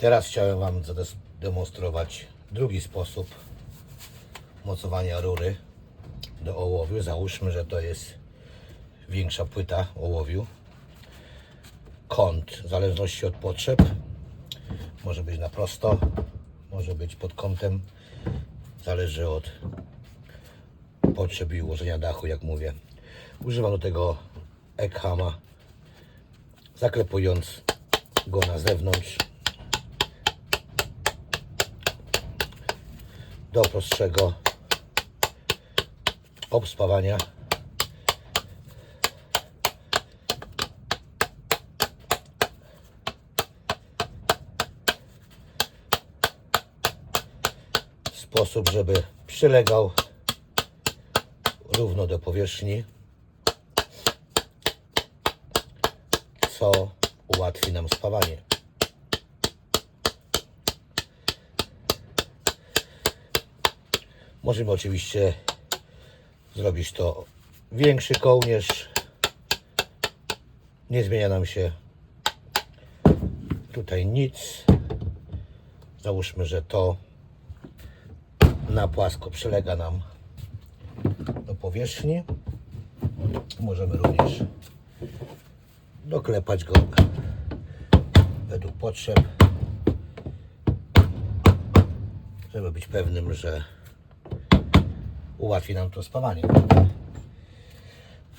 Teraz chciałem Wam zademonstrować drugi sposób mocowania rury do ołowiu. Załóżmy, że to jest większa płyta ołowiu. Kąt, w zależności od potrzeb, może być na prosto, może być pod kątem, zależy od potrzeb i ułożenia dachu, jak mówię. Używam do tego Eckhama, zaklepując go na zewnątrz do prostszego obspawania. W sposób, żeby przylegał równo do powierzchni, co ułatwi nam spawanie. Możemy oczywiście zrobić to większy kołnierz. Nie zmienia nam się tutaj nic. Załóżmy, że to na płasko przylega nam do powierzchni. Możemy również doklepać go według potrzeb, żeby być pewnym, że ułatwi nam to spawanie.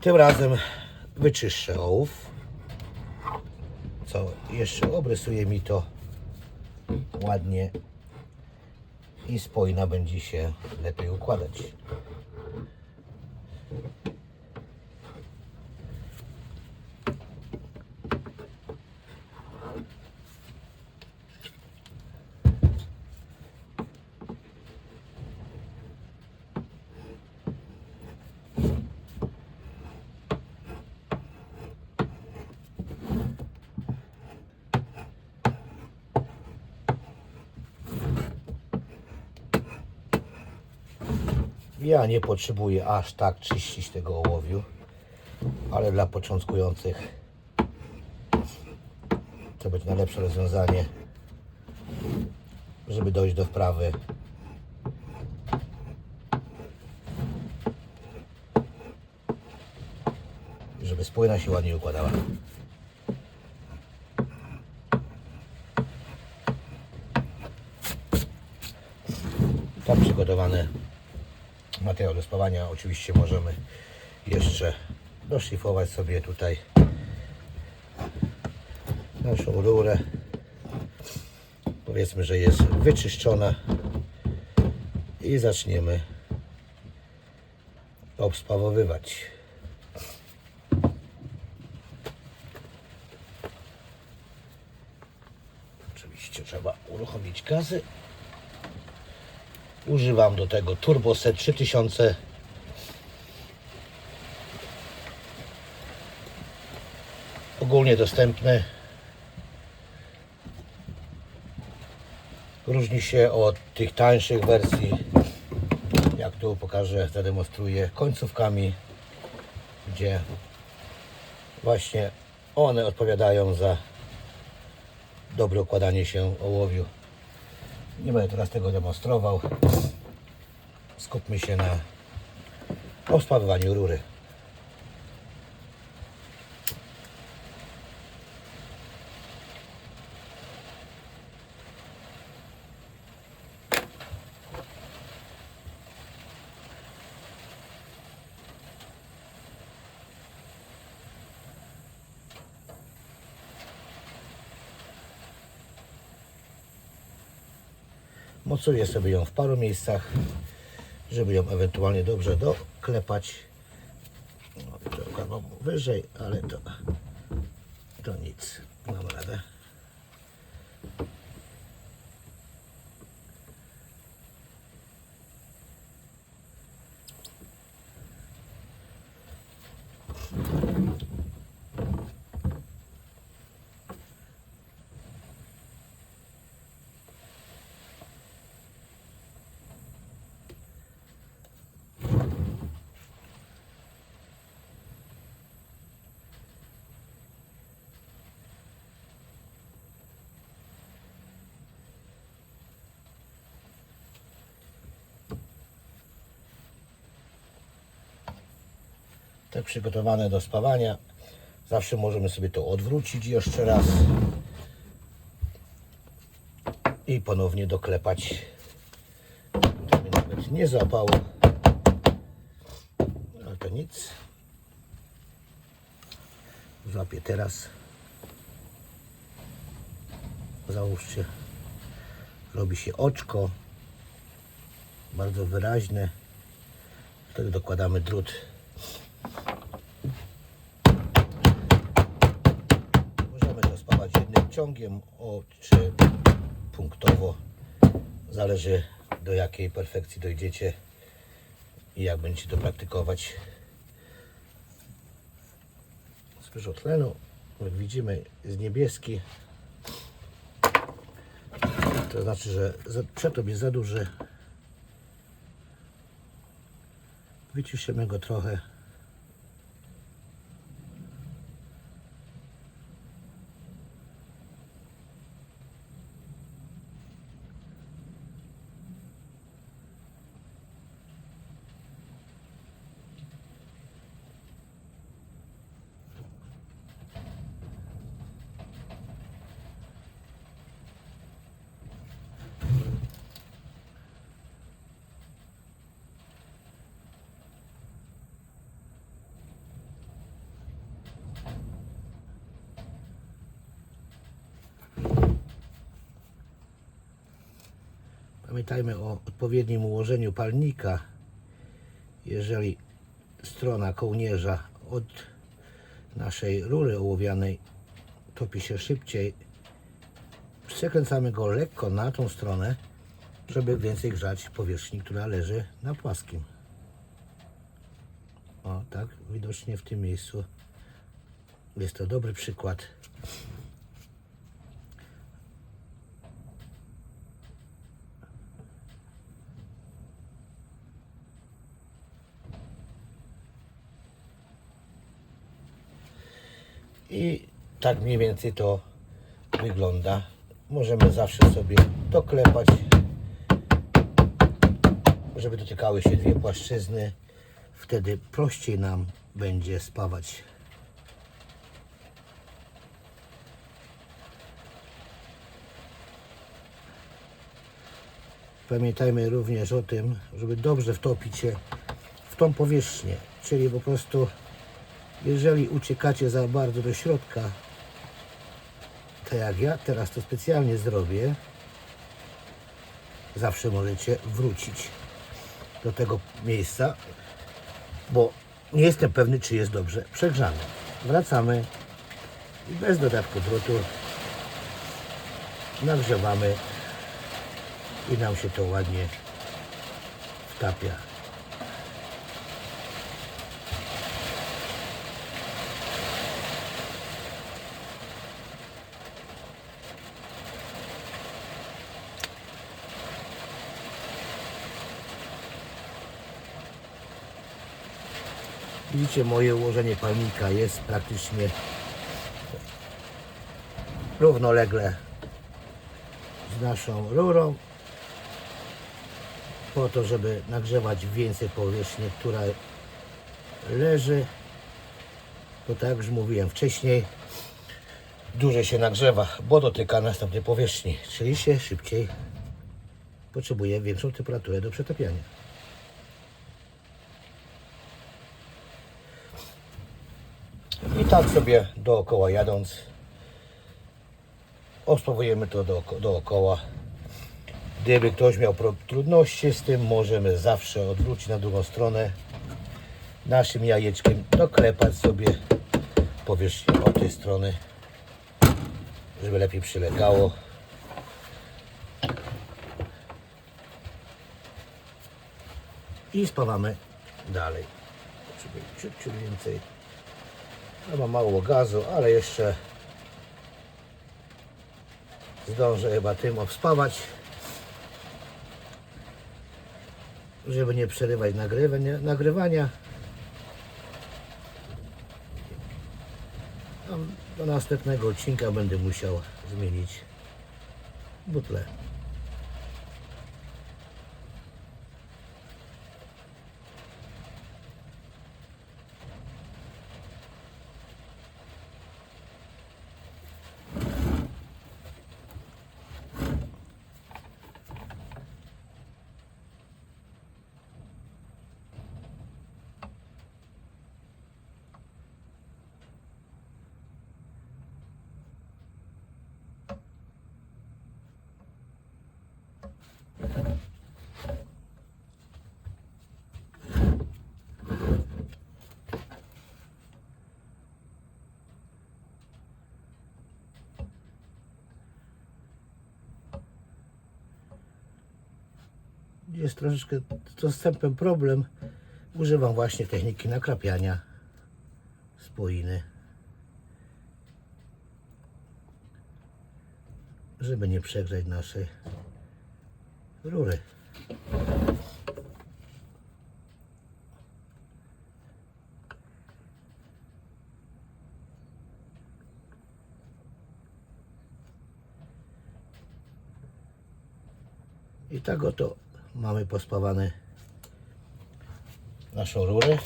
Tym razem wyczyszczę ołów, co jeszcze obrysuje mi to ładnie i spójna będzie się lepiej układać. Ja nie potrzebuję aż tak czyścić tego ołowiu, ale dla początkujących to będzie najlepsze rozwiązanie, żeby dojść do wprawy. Żeby spójna się ładnie układała. Tak przygotowany materiał do spawania. Oczywiście możemy jeszcze doszlifować sobie tutaj naszą rurę. Powiedzmy, że jest wyczyszczona i zaczniemy obspawowywać. Oczywiście trzeba uruchomić gazy. Używam do tego Turboset 3000. Ogólnie dostępny. Różni się od tych tańszych wersji. Jak tu pokażę, zademonstruję końcówkami, gdzie właśnie one odpowiadają za dobre układanie się ołowiu. Nie będę teraz tego demonstrował. Skupmy się na obspawywaniu rury. Mocuję sobie ją w paru miejscach, żeby ją ewentualnie dobrze doklepać. No, wyżej, ale to, to nic. Mam radę. Tak przygotowane do spawania. Zawsze możemy sobie to odwrócić jeszcze raz i ponownie doklepać. Mnie nawet nie zapało, ale to nic. Złapię teraz. Załóżcie, robi się oczko, bardzo wyraźne. Wtedy dokładamy drut. Możemy to spawać jednym ciągiem, o, czy punktowo. Zależy do jakiej perfekcji dojdziecie i jak będziecie to praktykować. Spysz tlenu, jak widzimy, jest niebieski. To znaczy, że przetop jest za duży. Wyciszymy go trochę. Pamiętajmy o odpowiednim ułożeniu palnika. Jeżeli strona kołnierza od naszej rury ołowianej topi się szybciej, przekręcamy go lekko na tą stronę, żeby więcej grzać powierzchni, która leży na płaskim. O, tak, widocznie w tym miejscu jest to dobry przykład. I tak mniej więcej to wygląda. Możemy zawsze sobie doklepać, żeby dotykały się dwie płaszczyzny. Wtedy prościej nam będzie spawać. Pamiętajmy również o tym, żeby dobrze wtopić się w tą powierzchnię, czyli po prostu jeżeli uciekacie za bardzo do środka, tak jak ja teraz to specjalnie zrobię, zawsze możecie wrócić do tego miejsca, bo nie jestem pewny, czy jest dobrze przegrzane. Wracamy i bez dodatku drutu nagrzewamy i nam się to ładnie wtapia. Widzicie, moje ułożenie palnika jest praktycznie równolegle z naszą rurą po to, żeby nagrzewać więcej powierzchni, która leży to tak jak już mówiłem wcześniej dłużej się nagrzewa, bo dotyka następnej powierzchni, czyli się szybciej potrzebuje większą temperaturę do przetapiania. I tak sobie dookoła jadąc, obspawujemy to dooko- dookoła. Gdyby ktoś miał trudności z tym, możemy zawsze odwrócić na drugą stronę. Naszym jajeczkiem doklepać sobie powierzchnię od tej strony, żeby lepiej przylegało. I spawamy dalej. Potrzebuję ciut, ciut więcej. No ma mało gazu, ale jeszcze zdążę chyba tym obspawać, żeby nie przerywać nagrywania. nagrywania. Do następnego odcinka będę musiał zmienić butlę. Jest troszeczkę z dostępem problem. Używam właśnie techniki nakrapiania spoiny. Żeby nie przegrzać naszej rury. I tak oto mamy pospawane naszą rurę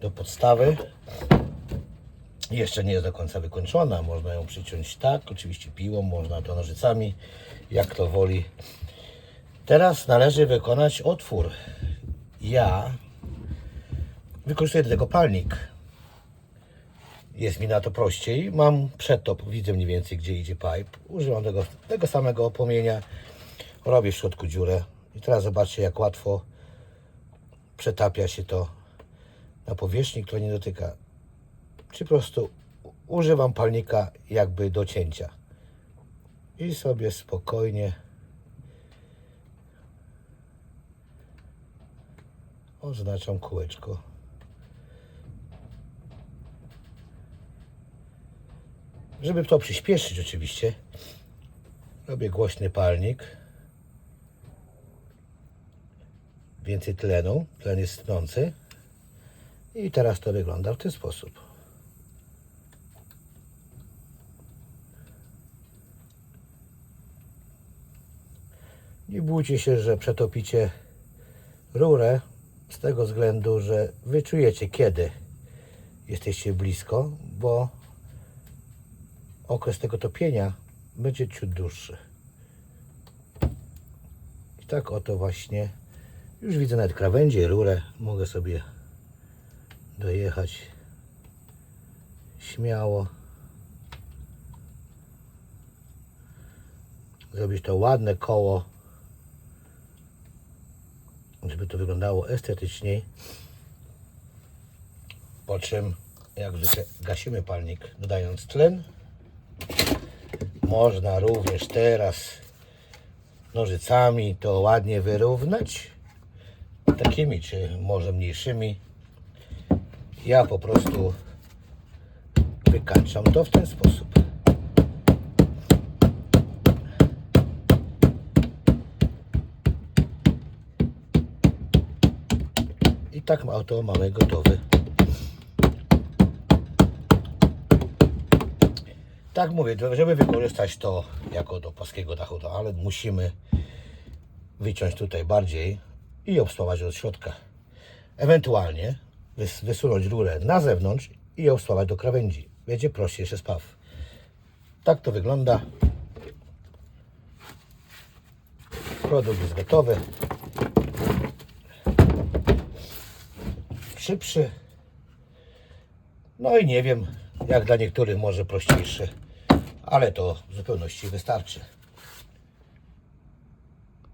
do podstawy. Jeszcze nie jest do końca wykończona. Można ją przyciąć tak, oczywiście piłą, można to nożycami, jak to woli. Teraz należy wykonać otwór. Ja wykorzystuję do tego palnik. Jest mi na to prościej. Mam przetop, widzę mniej więcej gdzie idzie pipe. Używam tego, tego samego płomienia. Robię w środku dziurę. I teraz zobaczcie jak łatwo przetapia się to na powierzchni, która nie dotyka. Czy po prostu używam palnika jakby do cięcia. I sobie spokojnie oznaczam kółeczko. Żeby to przyspieszyć oczywiście, robię głośny palnik. Więcej tlenu, tlen jest tnący. I teraz to wygląda w ten sposób. Nie bójcie się, że przetopicie rurę z tego względu, że wyczujecie kiedy jesteście blisko, bo okres tego topienia będzie ciut dłuższy. I tak oto właśnie już widzę nawet krawędzie, rurę. Mogę sobie dojechać śmiało. Zrobić to ładne koło, żeby to wyglądało estetyczniej. Po czym, jak zwykle, gasimy palnik, dodając tlen. Można również teraz nożycami to ładnie wyrównać. Takimi, czy może mniejszymi. Ja po prostu wykańczam to w ten sposób. I tak ma- to mamy gotowy. Tak mówię, żeby wykorzystać to jako do płaskiego dachu, to, ale musimy wyciąć tutaj bardziej i obspawać od środka. Ewentualnie wys- wysunąć rurę na zewnątrz i obspawać do krawędzi. Będzie prościejszy spaw. Tak to wygląda. Produkt jest gotowy. Szybszy. No i nie wiem, jak dla niektórych może prościejszy, ale to w zupełności wystarczy.